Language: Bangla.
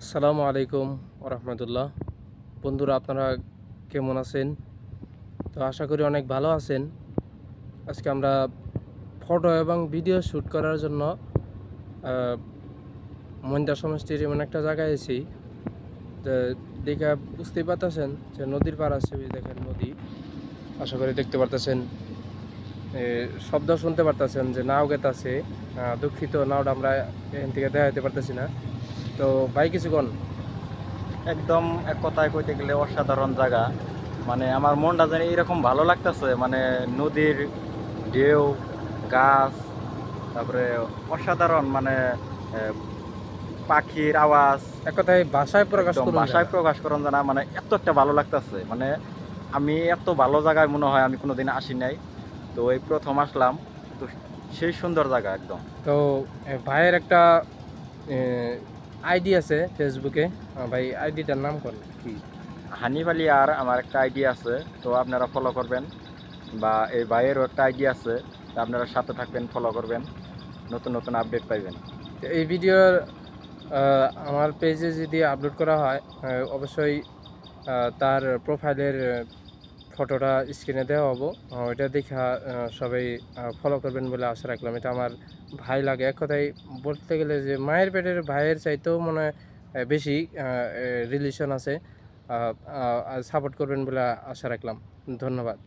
আসসালামু আলাইকুম রহমতুল্লাহ বন্ধুরা, আপনারা কেমন আছেন? তো আশা করি অনেক ভালো আছেন। আজকে আমরা ফটো এবং ভিডিও শ্যুট করার জন্য মন্দা সমষ্টির এমন একটা জায়গায় এসেছি দেখে বুঝতেই পারতেছেন যে নদীর পার আছে দেখেন নদী। আশা করি দেখতে পারতেছেন। শব্দ শুনতে পারতেছেন যে নাও গেতাছে দুঃখিত, নাওটা আমরা এখান থেকে দেখাতে পারতেছি না। তো ভাই কিছুক্ষণ একদম এক কথায় কইতে গেলে অসাধারণ জায়গা। মানে আমার মনটা জানি এরকম ভালো লাগতেছে মানে নদীর ঢেউ গাছ তারপরে অসাধারণ মানে পাখির আওয়াজ। এক কথায় ভাষায় প্রকাশ ভাষায় প্রকাশ করুন জানা মানে এত একটা ভালো লাগতেছে মানে আমি এত ভালো জায়গায় মনে হয় আমি কোনোদিন আসি নাই। তো এই প্রথম আসলাম তো সেই সুন্দর জায়গা একদম। তো ভাইয়ের একটা আইডি আছে ফেসবুকে। ভাই আইডিটার নাম কোন কি? হানিফ আলী আর আমার একটা আইডি আছে তো আপনারা ফলো করবেন। বা এই ভাইয়েরও একটা আইডি আছে তো আপনারা সাথে থাকবেন ফলো করবেন। নতুন নতুন আপডেট পাইবেন। তো এই ভিডিওর আমার পেজে যদি আপলোড করা হয় অবশ্যই তার প্রোফাইলের ফটোটা স্ক্রিনে দেওয়া হব। ওইটা দেখা সবাই ফলো করবেন বলে আশা রাখলাম। এটা আমার ভাই লাগে। এক কথায় বলতে গেলে যে, মায়ের পেটের ভাইয়ের চাইতেও মনে বেশি রিলেশন আছে। সাপোর্ট করবেন বলে আশা রাখলাম। ধন্যবাদ।